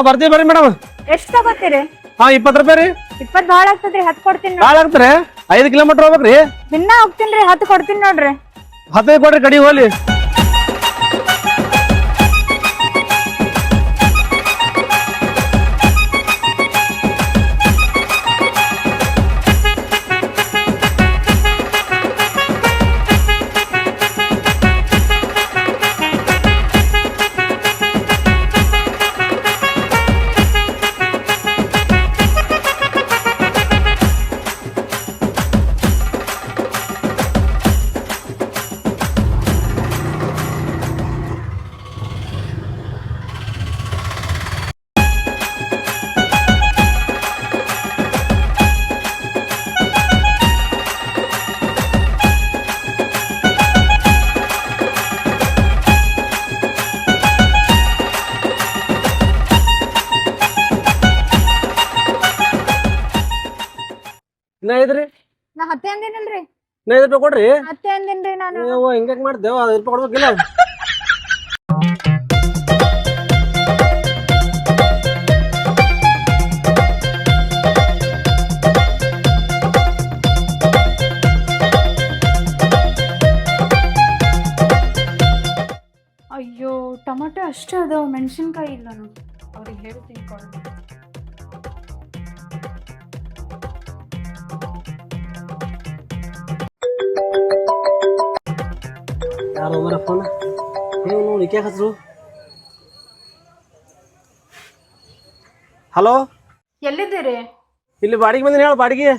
ಹಾ ಬರ್ತೀವಿ ಬರ್ರಿ ಮೇಡಮ್. ಎಷ್ಟ್ ತಗೋತೀರಿ? ಹಾ ಇಪ್ಪತ್ತು ರೂಪಾಯಿ ರೀ. ಇಪ್ಪತ್ ಭಾಳ ಆಗ್ತದ್ರಿ ಹತ್ತು ಕೊಡ್ತೀನಿ ನೋಡ್ರಿ. ಭಾಳ ಆಗ್ತಾರೆ ಐದು ಕಿಲೋಮೀಟರ್ ಹೋಗ್ಬೇಕ್ರಿ? ದಿನ ಹೋಗ್ತೀನ್ರಿ ಹತ್ತು ಕೊಡ್ತೀನಿ ನೋಡ್ರಿ. ಹತ್ತೈದು ಕೊಡ್ರಿ ಕಡಿ ಹೋಗ್ಲಿ. ಇನ್ನ ಐದು ರೂಪಾಯಿ ಕೊಡ್ರಿ? ಹತ್ತೆ ಅಂದಿನ್ರಿ ನಾನು. ನೀವು ಹಿಂಗ್ಯಾಕ್ ಮಾಡ್ದೇವ ಐದು ರೂಪಾಯಿ ಕೊಡ್ಬೇಕಿಲ್ಲ? ಅಯ್ಯೋ ಟೊಮೆಟೊ ಅಷ್ಟೇ ಅದಾವ ಮೆಣಸಿನ್ಕಾಯಿ ಇಲ್ಲ ನೋಡಿ ಅವ್ರಿಗೆ ಹೇಳ್ತೀನಿ ಕಾಲ್ ಏನು ನೋಡಿ ಹಲೋ? ಎಲ್ಲಿದ್ದೀರಿ? ಇಲ್ಲಿ ಬಾಡಿಗೆ ಬಂದಿನಿ ಹೇಳ ಬಾಡಿಗೆ.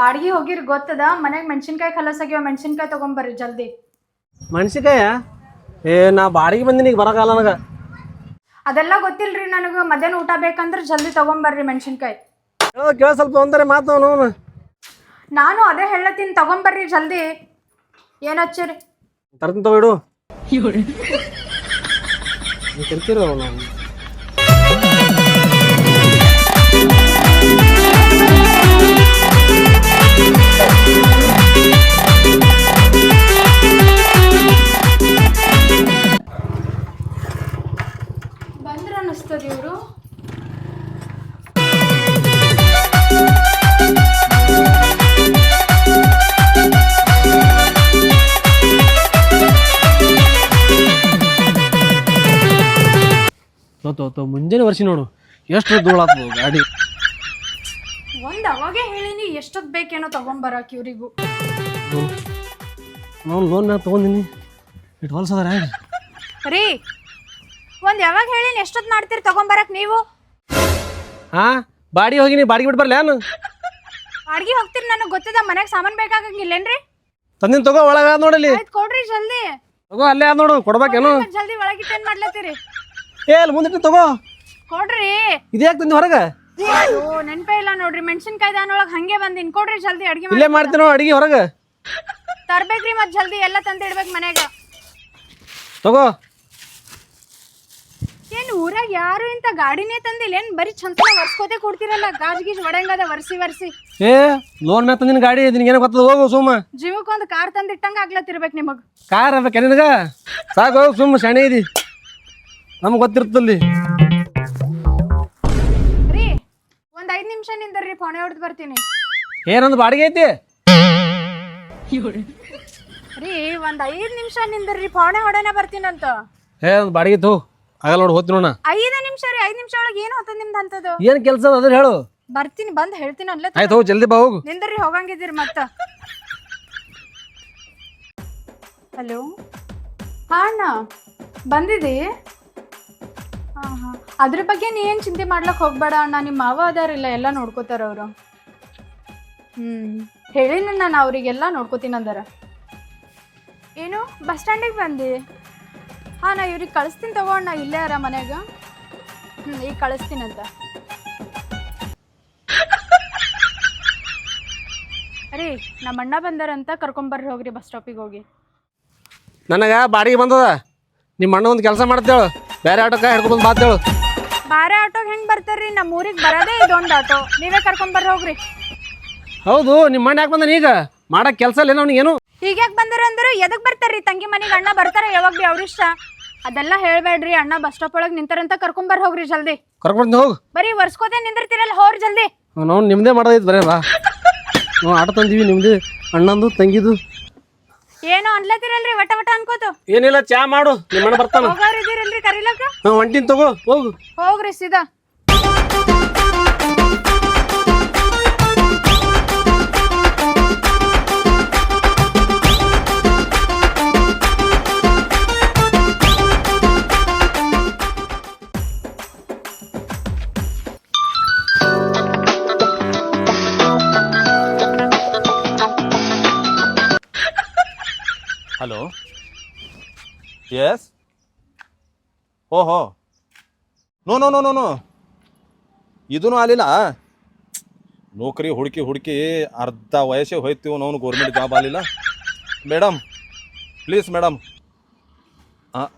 ಬಾಡಿಗೆ ಹೋಗಿರಿ ಗೊತ್ತದ? ಮನೆಗೆ ಮೆಣಸಿನ್ಕಾಯಿ ಕಲಸಾಗ್ಯಾವ ಮೆಣಸಿನ್ಕಾಯಿ ತಗೊಂಬರ್ರಿ ಜಲ್ದಿ. ಮೆಣಸಿಕಾಯ ಏ ನಾ ಬಾಡಿಗೆ ಬಂದಿನಿ ಈಗ ಬರಕಾಲ ನನಗೆ. ಅದೆಲ್ಲ ಗೊತ್ತಿಲ್ರಿ ನನಗೆ ಮಧ್ಯಾಹ್ನ ಊಟ ಬೇಕಂದ್ರೆ ಜಲ್ದಿ ತಗೊಂಬರ್ರಿ ಮೆಣಸಿನ್ಕಾಯಿ. ಕೇಳ ಸ್ವಲ್ಪ ಒಂದರೆ ಮಾತು ನಾನು ಅದೇ ಹೇಳತ್ತೀನಿ ತಗೊಂಬರ್ರಿ ಜಲ್ದಿ. ಏನ್ ಹಚ್ಚಿರಿ? ತರ್ತೀನಿ ನೀ ಕರಿತೀರೋ ನಾವು ವರ್ಷಿ ನೋಡು. ಎಷ್ಟು ಧೂಳಾತು ಗಾಡಿ. ಒಂದ್ ಅವಾಗೆ ಹೇಳಿನಿ ಎಷ್ಟೊತ್ ಬೇಕೇನೋ ತಗೊಂಬರಕ್ ಇವ್ರಿಗೂ ನಾವು ಲೋನ್ ಮ್ಯಾಗ ತೊಗೊಂಡಿನಿ. ಇಟ್ ಹೊಲ್ಸದಾರ ರೀ ಒಂದ್ ಯಾವಾಗ ಹೇಳಿನಿ ಎಷ್ಟೊತ್ ಮಾಡ್ತೀರಿ ತಗೊಂಬರಕ್ ನೀವು? ಹಾ ಬಾಡಿ ಹೋಗಿನಿ ಬಾಡಿಗೆ ಬಿಟ್ಟು ಬರ್ಲಿ ಏನು? ಅಡ್ಗಿ ಹೋಗ್ತೀರಿ ನನಗೆ ಗೊತ್ತದ ಮನೆಗೆ ಸಾಮಾನ್ ಬೇಕಾಗಂಗಿಲ್ಲೇನ್ರಿ? ತಂದಿನ ತಗೋ ಒಳಗ ಅದ್ ನೋಡಲ್ಲಿ ಆಯ್ತು ಕೊಡ್ರಿ ಜಲ್ದಿ. ತಗೋ ಅಲ್ಲೇ ಅದ್ ನೋಡು ಕೊಡ್ಬೇಕೇನು? ಜಲ್ದಿ ಒಳಗಿಟ್ಟು ಏನ್ ಮಾಡ್ಲತ್ತೀರಿ? ಏ ಅಲ್ಲಿ ಮುಂದಿಟ್ಟು ತಗೋ. ಕೊಡ್ರಿ. ಇದ್ಯಾಕೆ ತಂದಿ ಹೊರಗೆ? ಅಯ್ಯೋ ನೆನ್ಪೇ ಇಲ್ಲ ನೋಡ್ರಿ. ಮೆಣಸಿನ್ಕಾಯಿ ದಾನೊಳಗ್ ಹಂಗೆ ಬಂದಿನ್. ಕೊಡ್ರಿ ಜಲ್ದಿ ಅಡ್ಗೆ ಇಲ್ಲೇ ಮಾಡ್ತೀನೋ. ಅಡಿಗೆ ಹೊರಗ? ತರ್ಬೇಕ್ರಿ ಮತ್ ಜಲ್ದಿ ಎಲ್ಲ ತಂದಿಡ್ಬೇಕು ಮನೆಗ ತಗೋ. ಏನ್ ಊರಾಗ ಯಾರು ಇಂತ ಗಾಡಿನೇ ತಂದಿಲ್ಲ? ಏನ್ ಬರೀ ಚಂದ ವರ್ಸ್ಕೋತೆ ಕೊಡ್ತಿರಲ್ಲ? ಗಾಜ್ ಗೀಜ್ ಒಡಂಗದ ವರ್ಸಿ ವರ್ಸಿ ಏ ಲೋನ್ ಮ್ಯಾಗ ತಂದಿನ ಗಾಡಿ ನಿನಗೇನು ಗೊತ್ತದ? ಹೋಗು ಸುಮ್ಮ. ಜೀವಕ್ಕೆ ಒಂದು ಕಾರ್ ತಂದಿಟ್ಟಂಗ ಆಗ್ಲತ್ತಿರ್ಬೇಕು ನಿಮಗ್. ಕಾರ್ ಅದ ನಿನಗ ಸಾಕು ಹೋಗು ಸುಮ್ಮ ಶಾಣೆ ಇದಿ. ನಮ್ಗೆ ಗೊತ್ತಿರ್ತಲ್ಲಿ ಒಂದ್ ಐದ್ ನಿಮಿಷ ನಿಂದ್ರಿ ಫೋನ್ ಹೊಡೆದು ಬರ್ತೀನಿ. ಏನೊಂದು ಬಾಡಿಗೆ ಐತಿ? ರೀ ಒಂದ್ ಐದ್ ನಿಮಿಷ ನಿಂದ್ರಿ ಫೋನ್ ಹೊಡೆನ ಬರ್ತೀನಂತ. ಏ ಒಂದು ಬಾಡಿಗೆ ತಗೋ. ಆಗಲ್ಲ ನೋಡಿ ಹೋಗ್ತೀನಿ ನೋಡ ಐದ ನಿಮಿಷ ರೀ ಐದ್ ನಿಮಿಷ ಒಳಗೆ ಏನು ಹೊತ್ತ ನಿಮ್ದು ಅಂತದು ಏನು ಕೆಲಸ ಅದ ಅದ್ರ ಹೇಳು. ಬರ್ತೀನಿ ಬಂದ್ ಹೇಳ್ತೀನಿ ಅಲ್ಲೇ ಆಯ್ತು ಹೋಗಿ ಜಲ್ದಿ ಬಾ ಹೋಗು. ನಿಂದ್ರಿ ಹೋಗಂಗಿದ್ದೀರಿ ಮತ್ತ. ಹಲೋ? ಹಾ ಅಣ್ಣ ಬಂದಿದೆ? ಅದ್ರ ಬಗ್ಗೆ ನೀ ಏನು ಚಿಂತೆ ಮಾಡ್ಲಕ್ ಹೋಗ್ಬೇಡ ಅಣ್ಣ. ನಿಮ್ಮ ಮಾವ ಅದಾರಿಲ್ಲ ಎಲ್ಲ ನೋಡ್ಕೋತಾರ ಅವರು. ಹ್ಮ್. ಹೇಳಿನ ನಾನು ಅವ್ರಿಗೆಲ್ಲ ನೋಡ್ಕೋತೀನಿ ಅಂದಾರ. ಏನು? ಬಸ್ ಸ್ಟ್ಯಾಂಡಿಗೆ ಬಂದಿ? ಹಾಂ ನಾ ಇವ್ರಿಗೆ ಕಳಿಸ್ತೀನಿ ತಗೋ ಅಣ್ಣ ಇಲ್ಲೇ ಅರ ಮನ್ಯಾಗ. ಹ್ಞೂ ಈಗ ಕಳಿಸ್ತೀನಂತ ರೀ ನಮ್ಮ ಅಣ್ಣ ಬಂದಾರಂತ ಕರ್ಕೊಂಬರ್ರಿ ಹೋಗ್ರಿ ಬಸ್ ಸ್ಟಾಪಿಗೆ ಹೋಗಿ. ನನಗೆ ಬಾಡಿಗೆ ಬಂದದ? ನಿಮ್ಮ ಅಣ್ಣ ಒಂದು ಕೆಲಸ ಮಾಡ್ತೇಳು ಬೇರೆ ಆಟೋಕ್ಕೆ ಹಿಡ್ಕೊಂಡ್ ಬಾತೇಳು ಬಾರೆ ಆಟೋ ಹೆಂಗ್ ಬರ್ತಾರ್ರಿ? ನಮ್ಮ ಊರಿಗೆ ಬರೋದೇ ಇದೊಂದು ಆಟೋ. ನೀವೇ ಕರ್ಕೊಂಬರ್ರಿ ಹೋಗ್ರಿ. ಹೌದು ನಿಮ್ಮ ಅಣ್ಣ ಯಾಕೆ ಬಂದಾನ ಈಗ? ಮಾಡಕ್ ಕೆಲಸ ಇಲ್ಲ ಅವ್ನಿಗೆ ಏನು ಈಗ ಯಾಕೆ ಬಂದಾರ ಅಂದ್ರೆ ಎದಕ್ ಬರ್ತಾರ್ರಿ? ತಂಗಿ ಮನೆಗೆ ಅಣ್ಣ ಬರ್ತಾರ ಯಾವಾಗ ಬಿ ಅವ್ರ ಇಷ್ಟ. ಅದೆಲ್ಲ ಹೇಳ್ಬೇಡ್ರಿ ಅಣ್ಣ ಬಸ್ ಸ್ಟಾಪ್ ಒಳಗೆ ನಿಂತಾರಂತ ಕರ್ಕೊಂಬರ್ ಹೋಗ್ರಿ ಜಲ್ದಿ. ಕರ್ಕೊಂಡು ಹೋಗು. ಬರೀ ವರ್ಸ್ಕೋತೆ ನಿಂದಿರ್ತೀರಲ್ಲ ಹೋರ್ ಜಲ್ದಿ. ನಾವ್ ನಿಮ್ದೇ ಮಾಡೋದೈತೆ ಬರೇ ಬಾ. ನಾವು ಆಟ ತಂದೀವಿ ನಿಮ್ದು ಅಣ್ಣಂದು ತಂಗಿದು. ಏನೋ ಅನ್ಲತ್ತಿರಲ್ರಿ ವಟ ವಟ ಅನ್ಕೋತು. ಏನಿಲ್ಲ ಚಾ ಮಾಡು ನಿಮ್ಮ ಅಣ್ಣ ಬರ್ತಾನ. ಹೋಗೋರ್ ಇದೀರಲ್ರಿ ಕರಿಲಕ್ಕ? ಹಾಂ ಹೊಂಟಿನ ತಗೋ ಹೋಗು. ಹೋಗ್ರಿ ಸೀದಾ. ಎಸ್ ಓಹೋ no no no no no ಇದೂ ಆಗಲಿಲ್ಲ. ನೌಕರಿ ಹುಡುಕಿ ಹುಡುಕಿ ಅರ್ಧ ವಯಸ್ಸೇ ಹೋಯ್ತೀವಿ ನಾವು ಗೌರ್ಮೆಂಟ್ ಜಾಬ್ ಆಗಲಿಲ್ಲ. ಮೇಡಮ್ ಪ್ಲೀಸ್ ಮೇಡಮ್ ಹಾಂ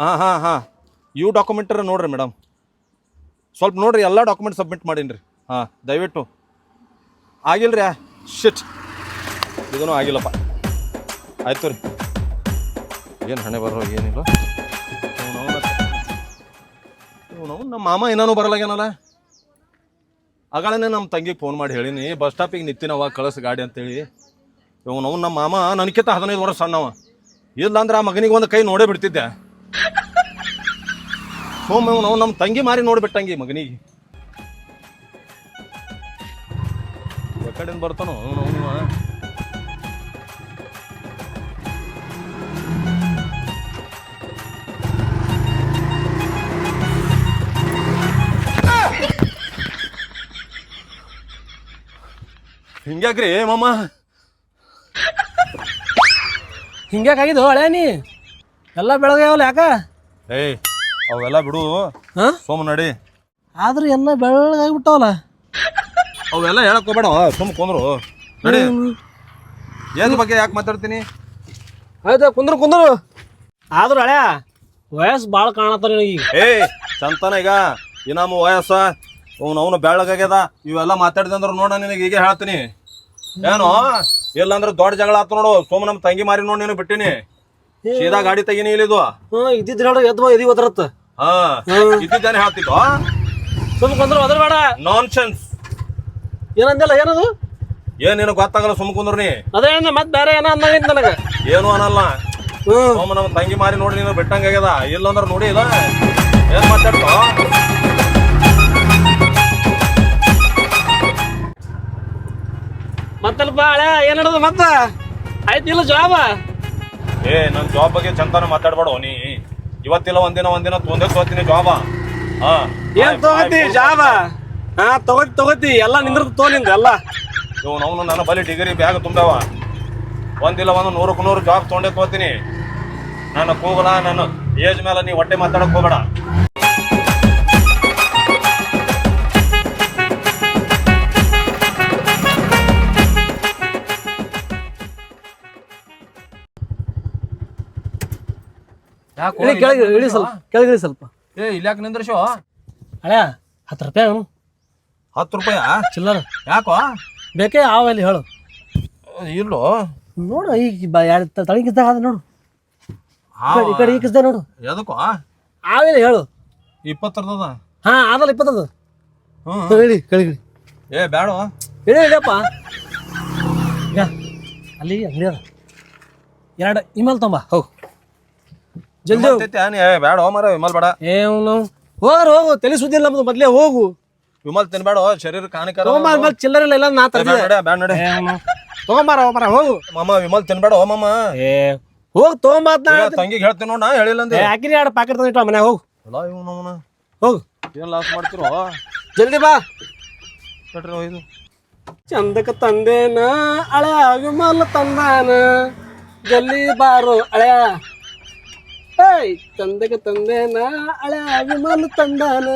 ಹಾಂ ಹಾಂ. ಹಾಂ ಇವು ಡಾಕ್ಯುಮೆಂಟ್ರ ನೋಡ್ರಿ ಮೇಡಮ್ ಸ್ವಲ್ಪ ನೋಡ್ರಿ, ಎಲ್ಲ ಡಾಕ್ಯುಮೆಂಟ್ ಸಬ್ಮಿಟ್ ಮಾಡೀನಿ ರೀ ಹಾಂ, ದಯವಿಟ್ಟು. ಆಗಿಲ್ಲ ರೀ ಶಿಟ್ ಇದೂ ಆಗಿಲ್ಲಪ್ಪ. ಆಯ್ತು ರೀ. ಏನು ಹಣೆ ಬರೋ ಏನಿಲ್ಲ? ನಮ್ಮ ಮಾಮ ಏನಾನು ಬರಲಾಗೇನಲ್ಲ ಆಗಳೇ ನಮ್ಮ ತಂಗಿಗೆ ಫೋನ್ ಮಾಡಿ ಹೇಳೀನಿ, ಬಸ್ ಸ್ಟಾಪಿಗೆ ನಿಂತಿನವ ಕಳಿಸ್ ಗಾಡಿ ಅಂತೇಳಿ. ಇವ್ ಅವ್ನು ನಮ್ಮ ಮಾಮ ನನಗಿಂತ ಹದಿನೈದು ವರ್ಷ ಸಣ್ಣವ. ಇಲ್ಲ ಅಂದ್ರೆ ಆ ಮಗನಿಗೆ ಒಂದು ಕೈ ನೋಡೇ ಬಿಡ್ತಿದ್ದೆ. ಸೋಮ್ ನಾವು ನಮ್ಮ ತಂಗಿ ಮಾರಿ ನೋಡ್ಬಿಟ್ಟಂಗಿ ಮಗನಿಗೆ. ಕಡೆಯಿಂದ ಬರ್ತಾನೋ? ಅವನು ಹಿಂಗ್ಯಾಕ್ರಿ ಮಾಮ? ಹಿಂಗ್ಯಾಕಾಗಿದ್ದು ಹಳೆ ನೀ? ಎಲ್ಲ ಬೆಳಗ್ಯಾವಲ್ಲ ಯಾಕ? ಏಯ್ ಅವೆಲ್ಲ ಬಿಡು. ಹಾಂ? ಸೋಮ ನಡಿ. ಆದ್ರೆ ಎಲ್ಲ ಬೆಳಗಾಗಿಬಿಟ್ಟವಲ್ಲ? ಅವೆಲ್ಲ ಹೇಳಕ್ ಹೋಗ್ಬೇಡ ಸುಮ್ ಕುಂದ್ರು. ನಡಿ. ಏನ್ ಬಗ್ಗೆ ಯಾಕೆ ಮಾತಾಡ್ತೀನಿ? ಆಯ್ತು ಕುಂದ್ರು ಕುಂದ್ರು. ಆದ್ರೂ ಹಳೆ ವಯಸ್ಸು ಭಾಳ ಕಾಣತ್ತಾರ ಈಗ ಏಯ್ ಚಂತನ ಈಗ. ಇನಾಮ ವಯಸ್ಸ. ಅವ್ನು ಅವನು ಬೆಳ್ಳಗಾಗ್ಯದ. ಇವೆಲ್ಲ ಮಾತಾಡಿದೆ ಅಂದ್ರೆ ನೋಡ ನಿನಗೆ ಈಗ ಹೇಳ್ತೀನಿ. ಏನು? ಇಲ್ಲಾಂದ್ರೆ ದೊಡ್ಡ ಜಗಳ ಆತು ನೋಡು. ಸೋಮ ನಮ್ಮ ತಂಗಿ ಮಾರಿ ನೋಡಿ ನೀನು ಬಿಟ್ಟಿನಿ. ಸೀದಾ ಗಾಡಿ ತೆಗಿನಿ ಇಲ್ಲಿದು ಹ್ಞೂ ಇದ್ದಿದ್ದು ಹೇಳು ಎದ್ದು ಎದಿ ಒದರತ್ತ ಹಾ. ಇದ್ದಿದ್ದೇನೆ ಹೇಳ್ತಿದ್ದು ಸುಮ್ ಕುಂದ್ರು ಅದ್ರ ಬೇಡ. ನಾನ್ ಸೆನ್ಸ್ ಏನಂದಿಲ್ಲ ಏನದು? ಏನ್ ನಿನಗೆ ಗೊತ್ತಾಗಲ್ಲ ಸುಮ್ ಕುಂದ್ರು ನೀ? ಅದೇ ಮತ್ತೆ ಬೇರೆ ಏನೋ ಅನ್ನ ನನಗೆ? ಏನು ಅನ್ನಲ್ಲ. ಸೋಮ ನಮ್ಮ ತಂಗಿ ಮಾರಿ ನೋಡಿ ನೀನು ಬಿಟ್ಟಂಗಾಗ್ಯದ. ಇಲ್ಲಂದ್ರೆ ನೋಡಿ ಇಲ್ಲ. ಏನ್ ಮಾತಾಡ್ತೋ? ಮತ್ತಲ್ಪ ಏನ್ ಹಿಡಿದು ಮತ್ತೆ? ಆಯ್ತು ಇಲ್ಲ ಜಾಬ ಏ ನನ್ ಜಾಬ್ ಬಗ್ಗೆ ಚಂತಾನು ಮಾತಾಡ್ಬೇಡ ನೀ. ಇವತ್ತಿಲ್ಲ ಒಂದಿನ ಒಂದಿನ ತೊಂದ್ರೆ ತೋತೀನಿ ಜಾಬ ಹಾ ಏನ್ ತಗೋತಿ ಜಾಬ ಹಾ ತಗೋತಿ ತಗೋತಿ ಎಲ್ಲ ನಿಂದ್ರ ತೋ ನಿಂದ ಎಲ್ಲ. ಇವ್ ನಾವು ನನ್ನ ಬಲಿ ಡಿಗ್ರಿ ಬ್ಯಾಗ್ ತುಂಬವ ಒಂದಿಲ್ಲ ಒಂದು ನೂರಕ್ಕೆ ನೂರು ಜಾಬ್ ತೊಗೊಂಡೇ ತೋತೀನಿ ನನ್ನ ಕೂಗಲ ನನ್ನ ಏಜ್ ಮೇಲೆ ನೀ ಹೊಟ್ಟೆ ಮಾತಾಡಕ್ ಹೋಗ್ಬೇಡ. ಇಳಿ ಕೆಳಗೆ ಇಳಿ ಸ್ವಲ್ಪ ಕೆಳಗೆ ಇಳಿ ಸ್ವಲ್ಪ. ಏ ಇಲ್ಯಾಕ ನಿಂದ್ರಶೋ? ಹತ್ತು ರೂಪಾಯಿ ಅವನು. ಹತ್ತು ರೂಪಾಯ ಚಿಲ್ಲರ. ಯಾಕೋ? ಬೇಕೇ ಆವ ಇಲ್ಲಿ ಹೇಳು. ಇಲ್ಲೋ. ನೋಡು ಈಗ ಬ ಎರಡು ಅದ ನೋಡು. ಈ ಕಡೆ- ಈ ಕಿಸ್ದ ಈಗಿಸ್ದೆ ನೋಡು. ಎದಕ್ಕೋ? ಆವಿಲ್ಲ ಹೇಳು. ಇಪ್ಪತ್ತರದ ಹಾ ಆದಲ್ಲ ಇಪ್ಪತ್ತದು ಹ್ಮ್. ಹೇಳಿ ಏ ಬೇಡ ಈಗ ಅಲ್ಲಿ ಅಂಗಡಿ ಅದ. ಎರಡು ಇಮೇಲ್ ತೊಂಬ ಹೋಗು. ಜಲ್ದಿ ಹೋಗು. ಏ ಬ್ಯಾಡ ಮರ ವಿಮಲ್ ಬೇಡ. ಏ ಹೋಗ್ರ ಹೋಗು ತಲೆ ಸುದ್ದಿ ಇಲ್ಲ ನಮ್ದು ಮೊದ್ಲೇ ಹೋಗು. ವಿಮಲ್ ತಿನ್ಬೇಡ ಶರೀರ ಕಾಣಿಕರ ತಗೊಂಬಾರ ಮೇಲೆ ಚಿಲ್ಲರ್ ಇಲ್ಲ ನಾ ತರ್ಸಿದೆ ಬ್ಯಾಡ ನೋಡಿ ತಗೊಂಬಾರ ಹೋಗ್ಬಾರ ಹೋಗು. ಮಾಮ ವಿಮಲ್ ತಿನ್ಬೇಡ ಓ ಮಾಮ. ಏ ಹೋಗ್ ತಗೊಂಬಾತ್ ನಾ ತಂಗಿಗೆ ಹೇಳ್ತೀನಿ ನೋಡ ನಾ ಹೇಳಿಲ್ಲ ಅಂದೆ. ಹಾಕಿರಿ ಎರಡು ಪ್ಯಾಕೆಟ್ ತಂದಿಟ್ಟು ಮನ್ಯಾಗ ಹೋಗು. ಅಲ್ಲ ಇವ್ನು ಅವನ. ಹೋಗು. ಏನ್ ಲಾಸ್ ಮಾಡ್ತಿರೋ? ಜಲ್ದಿ ಬಾ. ಕಟ್ರಿ ಇದು ಚಂದಕ ತಂದೇನ ಅಳ್ಯಾ ವಿಮಲ್ ತಂದಾನ. ಜಲ್ದಿ ಬಾರು ಹಳೆಯ ಏಯ್ ಚಂದಕ ತಂದೇನ ಹಳೆಯ ಅಭಿಮಾನ ತಂದಾನ.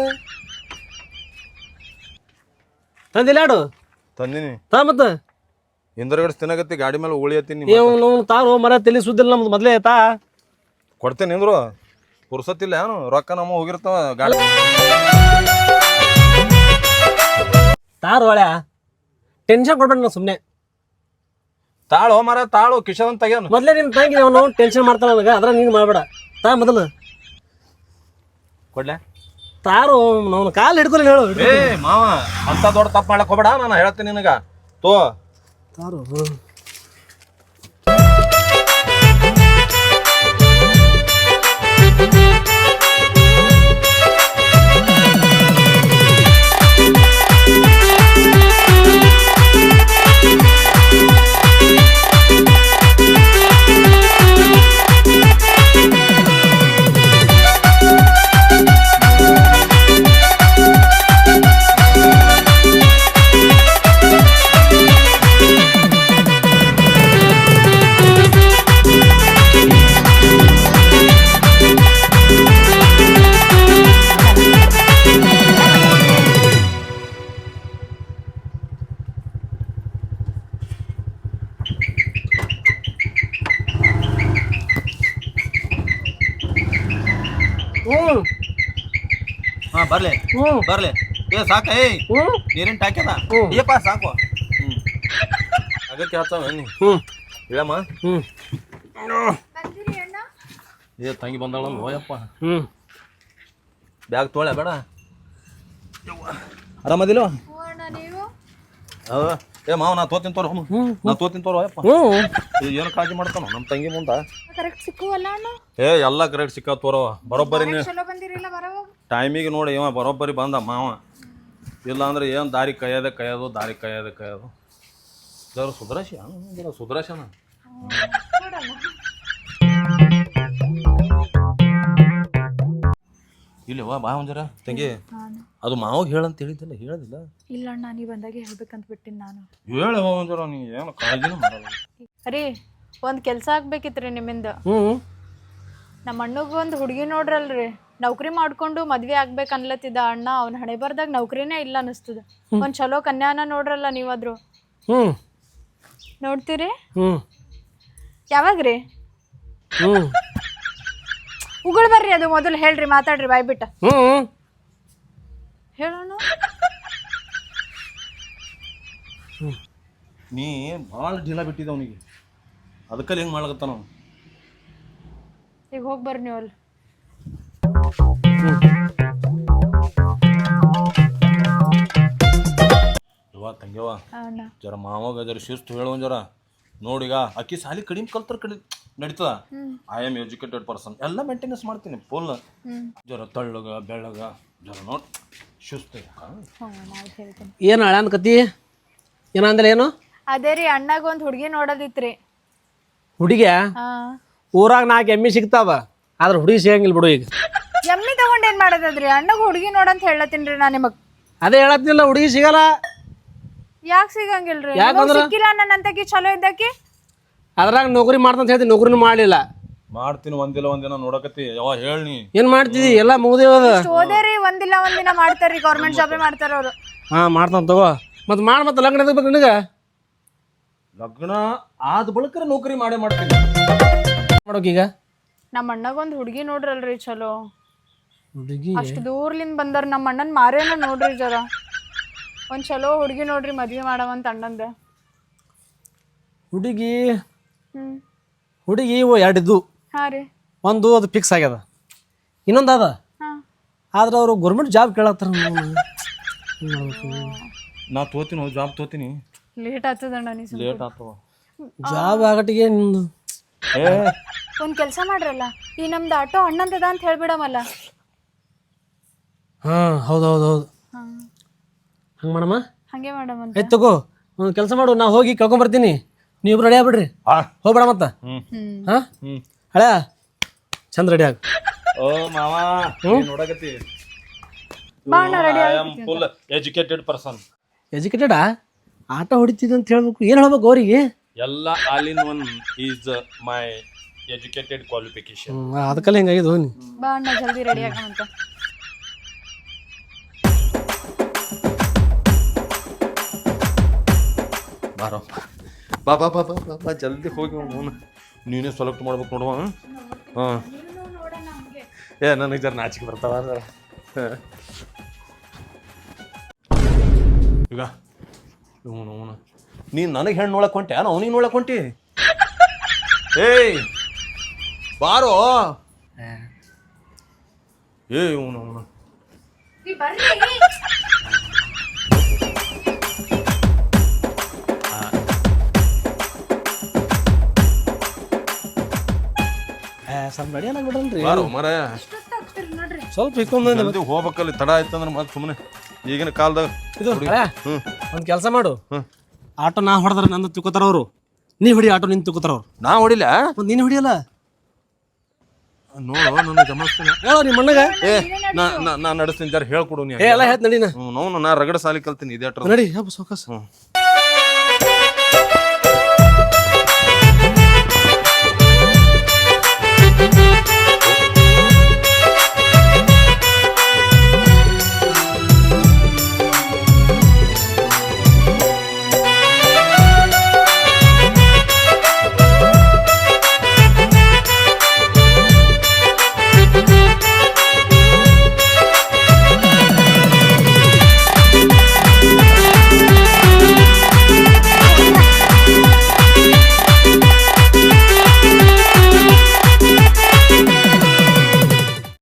ತಂದಿಲ್ಲಾಡು ತಂದಿನಿ. ತಾ ಮತ್ತ? ಹಿಂದರ್ಗಡೆ ತಿನ್ನಗತ್ತಿ ಗಾಡಿ ಮೇಲೆ ಉಳಿಯತ್ತೀನಿ ನೀವು ತಾನು ತಾರು ಮರ ತಲೆ ಸುದ್ದಿಲ್ಲ ನಮ್ದು ಮೊದ್ಲೇ ತಾ. ಕೊಡ್ತೇನೆ ನಿಂದ್ರು. ಪುರ್ಸತ್ತಿಲ್ಲ ಏನು ರೊಕ್ಕ ನಮ್ಮ ಹೋಗಿರ್ತಾವ ಗಾಡಿ. ತಾರು ಹಳೆಯ. ಟೆನ್ಷನ್ ಕೊಡ್ಬೇಡ ನಾವು ಸುಮ್ಮನೆ ತಾಳು ಮರ ತಾಳು ಕಿಶನ್ ತೆಗ್ಯಾನ. ಮೊದಲೇ ನಿನ್ ತಂಗಿ ಅವನು ಟೆನ್ಷನ್ ಮಾಡ್ತಾನ ನನಗೆ ಅದ್ರ ನೀನು ಮಾಡಬೇಡ. ತಾ ಮೊದಲು. ಕೊಡ್ಲೆ? ತಾರು ಅವನು ಕಾಲು ಹಿಡ್ಕೊಲ್ಲ ಹೇಳು ಏ ಮಾವ ಅಂತ ದೊಡ್ಡ ತಪ್ಪು ಮಾಡಕ್ ಹೋಗ್ಬೇಡ ನಾನು ಹೇಳ್ತೀನಿ ನಿನಗ. ತೋ. ತಾರು. ಬರ್ಲಿ. ಏ ಸಾಕ ಏ ಹ್ಞೂ. ನೀರಿನ ಟಾಕ್ಯದ ಹ್ಮ್. ಏಪ್ಪ ಸಾಕು. ಹ್ಮ್ ಆಗಕ್ಕೆ ಹೇಳ್ತಾವ ನೀ ಹ್ಞೂ. ಹೇಳಮ್ಮ ಹ್ಞೂ. ಅಣ್ಣ ಏ ತಂಗಿ ಬಂದಾಳ ಹೋಯಪ್ಪ. ಹ್ಞೂ. ಬ್ಯಾಗ್ ತೋಳೆ ಬೇಡ. ಆರಾಮದಿಲ್ಲ? ನೀವು ಅವ. ಏ ಮಾವ ನಾ ತೋತಿನ ತೋರ ಹ್ಞೂ. ನಾ ತೋತಿನ ತೋರಪ್ಪ ಹೋಯಪ್ಪ. ಹ್ಞೂ. ಏನು ಕಾಳಜಿ ಮಾಡ್ತಾನ ನಮ್ಮ ತಂಗಿ ಮುಂದ? ಕರೆಕ್ಟ್ ಸಿಕ್ಕುವಲ್ಲ ಅಣ್ಣ? ಏ ಎಲ್ಲ ಕರೆಕ್ಟ್ ಸಿಕ್ಕ ತೋರವ ಬರೋಬ್ಬರಿ ನೀ ಚಲೋ ಬಂದಿರಿಲ್ಲ ಬರವ ಟೈಮಿಗೆ ನೋಡಿ ಇವ ಬರೋಬ್ಬರಿ ಬಂದ ಮಾವ. ಇಲ್ಲಾಂದ್ರೆ ಏನು ದಾರಿ ಕೈಯೋದೆ ಕೈಯೋದು ದಾರಿ ಕೈಯೋದೆ ಕೈಯೋದು ಜರ ಸುಧಾರಿಸಿ ಜರ ಇಲ್ಲಿ ವಾ ಬಾ ಒಂದ್ ತಂಗಿ ಅದು ಮಾವಾಗ ಹೇಳಂತ ಹೇಳಿದ್ದಿಲ್ಲ ಹೇಳೋದಿಲ್ಲ? ಇಲ್ಲ ಅಣ್ಣ ನೀ ಬಂದಾಗ ಹೇಳ್ಬೇಕಂತ ಬಿಟ್ಟಿನಿ ನಾನು. ಹೇಳವ ಒಂದ್ ಜರ ನೀ ಏನು ಕಾಳಜಿನ ಮಾಡಲ್ಲ. ರೀ ಒಂದು ಕೆಲಸ ಆಗ್ಬೇಕಿತ್ರಿ ನಿಮ್ಮಿಂದ. ನಮ್ಮ ಅಣ್ಣಗೆ ಒಂದು ಹುಡುಗಿ ನೋಡ್ರಲ್ರಿ. ನೌಕರಿ ಮಾಡ್ಕೊಂಡು ಮದ್ವೆ ಆಗ್ಬೇಕು ಅನ್ಲತ್ತಿದ್ದ ಅಣ್ಣ ಅವ್ನ ಹಣೆ ಬರ್ದಾಗ ನೌಕರಿನೇ ಇಲ್ಲ ಅನಿಸ್ತದ ಒಂದ್ ಚಲೋ ಕನ್ಯಾನ ನೋಡ್ರಲ್ಲ ನೀವಾದ್ರು. ಹ್ಞೂ ನೋಡ್ತೀರಿ? ಹ್ಞೂ ಯಾವಾಗ ರೀ ಹ್ಞೂ ಉಗುಳ್ ಬರ್ರಿ ಅದು ಮೊದಲು ಹೇಳ್ರಿ ಮಾತಾಡ್ರಿ ಬಾಯ್ ಬಿಟ್ಟ ಹ್ಞೂ ಹೇಳೋಣ ನೀ ಭಾಳ ಢೀಲ ಬಿಟ್ಟಿದ್ದ ಅವನಿಗೆ. ಅದಕ್ಕಲ್ಲಿ ಹೆಂಗೆ ಮಾಡ್ಲಕತ್ತಾನ ಈಗ ಹೋಗ್ಬರ್ರಿ ನೀವು ಅಲ್ಲಿ. ಯವ್ವ ತಂಗ್ಯವ್ವ ಅಣ್ಣ ಜರ ಮಾವಾಗ ಜರ ಶಿಸ್ತು ಹೇಳುವ ಜರ. ನೋಡೀಗ ಅಕ್ಕಿ ಸಾಲಿ ಕಡಿಮೆ ಕಲ್ತರ್ ಕಡಿ ನಡೀತದ? ಐ ಆಮ್ ಎಜುಕೇಟೆಡ್ ಪರ್ಸನ್ ಎಲ್ಲ ಮೇಂಟೆನೆನ್ಸ್ ಮಾಡ್ತೀನಿ ಫುಲ್ ಜರ ತಳ್ಳಗ ಬೆಳ್ಳಗ ಜರ ನೋಡ್ ಶಿಸ್ತು. ಹ್ಞೂ ನಾವು ಹೇಳ್ತೀನಿ. ಏನು ಹಳ್ಯಾನ ಕತಿ? ಏನಂದ್ರೆ ಏನು? ಅದೇ ರೀ ಅಣ್ಣಗ ಒಂದು ಹುಡುಗಿ ನೋಡೋದಿತ್ರಿ. ಹುಡುಗಿಯ? ಹಾ. ಊರಾಗ ನಾಲ್ಕು ಎಮ್ಮೆ ಸಿಗ್ತಾವ ಆದ್ರೆ ಹುಡುಗಿ ಸಿಗಂಗಿಲ್ಲ ಬಿಡು ಈಗ. ಎಮ್ಮಿ ತಗೊಂಡ್ ಏನ್ ಮಾಡೋದದ್ರಿ? ಅಣ್ಣಗ ಹುಡುಗಿ ನೋಡಂತ ಹೇಳತ್ತೀನ್ರಿ ರೀ ನಾ ನಿಮಗ್. ಅದೇ ಹೇಳತ್ತಿಲ್ಲ ಹುಡುಗಿ ಸಿಗಲ್ಲ. ಯಾಕೆ ಸಿಗಂಗಿಲ್ರಿ? ಸಿಕ್ಕಿಲ್ಲ ನಿಮಗ್ ಸಿಕ್ಕಿಲ್ಲ ನನ್ನಂತಕಿ ಚಲೋ ಇದ್ದಕಿ ಅದ್ರಾಗ ನೌಕರಿ ಮಾಡ್ತಂತ ಹೇಳಿ ನೌಕರಿನೂ ಮಾಡ್ಲಿಲ್ಲ. ಮಾಡ್ತೀನಿ ಒಂದಿಲ್ಲ ಒಂದಿನ ನೋಡಕತ್ತಿ. ಯಾವ ಹೇಳಿ ಏನ್ ಮಾಡ್ತಿದ್ದಿ ಎಲ್ಲ ಮುಗ್ದೇವದ ಓದೇರಿ ಒಂದಿಲ್ಲ ಒಂದಿನ ಮಾಡ್ತಾರ್ರಿ ಗೌರ್ಮೆಂಟ್ ಜಾಬೇ ಮಾಡ್ತಾರ ಅವರು. ಹಾ ಮಾಡ್ತಾನ ತಗೋ. ಮತ್ತೆ ಮಾಡ್ ಮತ್ತೆ ಲಗ್ನ ಎದಕ್ ಬೇಕು ನಿನಗೆ? ಲಗ್ನ ಆದ ಬಳಿಕ ನೌಕರಿ ಮಾಡೇ ಮಾಡ್ತೀನಿ. ಮಾಡೋಕೀಗ ನಮ್ಮ ಅಣ್ಣಗೊಂದು ಹುಡುಗಿ ನೋಡ್ರಲ್ರಿ ಚಲೋ ಹುಡುಗಿ. ಅಷ್ಟು ದೂರ್ಲಿಂದ ಬಂದಾರ ನಮ್ಮ ಅಣ್ಣನ್ ಮಾರೇನ ನೋಡ್ರಿ ಜರ. ಒಂದ್ ಚಲೋ ಹುಡುಗಿ ನೋಡ್ರಿ ಮದ್ವೆ ಮಾಡವಂತ ಅಣ್ಣಂದ. ಹುಡುಗಿ. ಹ್ಮ್. ಹುಡುಗಿ ಇವು ಎರಡಿದ್ದು ಹಾ ರೀ. ಒಂದು ಅದು ಫಿಕ್ಸ್ ಆಗ್ಯದ. ಇನ್ನೊಂದು ಅದ? ಹಾ. ಆದ್ರೆ ಅವರು ಗೌರ್ಮೆಂಟ್ ಜಾಬ್ ಕೇಳತ್ತಾರ ನಾ ತೋತೀನಿ ಜಾಬ್ ತೋತೀನಿ. ಲೇಟ್ ಆಗ್ತದಣ್ಣ ನೀ. ಲೇಟ್ ಆತವ. ಜಾಬ್ ಆಗಟಿಗೆ ನಿಮ್ದು. ಏ. ಒಂದ್ ಕೆಲ್ಸ ಮಾಡ್ರಲ್ಲ? ಈ ನಮ್ದು ಆಟೋ ಅಣ್ಣಂದದ ಅಂತ ಹೇಳ್ಬಿಡಮಲ್ಲ. ಹಾಂ ಹೌದು ಹೌದು ಹೌದು. ಹಾ. ಹಂಗೆ ಮಾಡಮ್ಮ? ಹಂಗೆ ಮಾಡಮಂತ ಆಯ್ತು ತಗೋ ಒಂದು ಕೆಲಸ ಮಾಡು ನಾ ಹೋಗಿ ಕಳ್ಕೊಂಬರ್ತೀನಿ ನೀವು ರೆಡಿ ಆಗ್ಬಿಡ್ರಿ? ಹಾ. ಹೋಗ್ಬೇಡ ಮತ್ತ. ಹ್ಮ್. ಹ್ಮ್. ಹಾಂ? ಹ್ಮ್. ಹಳೆ ಚಂದ ರೆಡಿ ಆಗ. ಓ ಮಾವ ನೋಡಕತ್ತಿ? ಬಾ ಅಣ್ಣ ready I am full educated person ಎಜುಕೇಟೆಡಾ ಆಟ ಹೊಡಿತಿದಂತ ಅಂತ ಹೇಳ್ಬೇಕು. ಏನು ಹೇಳ್ಬೇಕು ಅವರಿಗೆ? ಎಲ್ಲ all in one is my educated qualification ಅದಕ್ಕೆಲ್ಲ ಹೆಂಗಾಗಿದ್ದು ಹೋಗಿ ಬಾ ಅಣ್ಣ ಜಲ್ದಿ ರೆಡಿ ಆಗಮಂತ ಬಾರೋ. ಬಾ ಬಾ ಬಾ ಬಾ ಬಾ ಬಾ ಜಲ್ದಿ ಹೋಗಿ ಅವನು ನೀನೇ ಸೆಲೆಕ್ಟ್ ಮಾಡ್ಬೇಕು ನೋಡುವ ಹಾಂ. ಏ ನನಗೆ ಜರ ನಾಚಿಕೆ ಬರ್ತಾವ ಹಾ. ಈಗ ಇವನು ಅವನು ನೀನು ನನಗೆ ಹೆಣ್ಣು ನೋಡಕ್ ಹೊಂಟೆ ನಾನು ಅವನಿಗೆ ನೋಡಕ್ ಹೊಂಟಿ? ಏಯ್ ಬಾರೋ. ಏ ಇವನು ಅವನು ಸ್ವಲ್ಪ ನಡಿಯಲ್ಲ ಬಿಡಲ್ರಿ ಬಾರೋ ಮರ. ಸ್ವಲ್ಪ ಇಕ್ಕೊಂಡ್ ಜಲ್ದಿ ಹೋಗ್ಬೇಕಲ್ಲಿ ತಡ ಆಯ್ತಂದ್ರೆ ಮತ್ತೆ ಸುಮ್ಮನೆ ಈಗಿನ ಕಾಲದಾಗ ಇದು ಹ್ಮ್. ಒಂದ್ ಕೆಲಸ ಮಾಡು. ಹ್ಮ್. ಆಟೋ ನಾ ಹೊಡೆದ್ರೆ ನಂದು ತಿಕ್ಕೋತಾರ ಅವರು. ನೀ ಹೊಡಿ ಆಟೋ ನಿನ್ ತಿಕ್ಕೋತಾರ ಅವ್ರು. ನಾ ಹೊಡಿಲ್ಲ? ನೀನ್ ಹೊಡಿಯಲ್ಲ? ನೋಡು ನನ್ನ ಜಮಾಸ್ತೀನಿ ಹೇಳೋ ನಿಮ್ಮ ಅಣ್ಣಗ ಏ ನಾ ನಾ- ನಾ ನಡೆಸ್ತೀನಿ ಜರ ಹೇಳ್ಕೊಡು ನೀ ಏ ಎಲ್ಲ ಹೇಳ್ತ ನಡಿನ. ಹ್ಞೂ ನಾ ರಗಡ ಸಾಲಿ ಕಲ್ತೀನಿ ಇದೇ ಅಟ್ರ ನಡಿ ಹಬ್ಬ ಸೌಕಾಸ ಹ್ಞೂ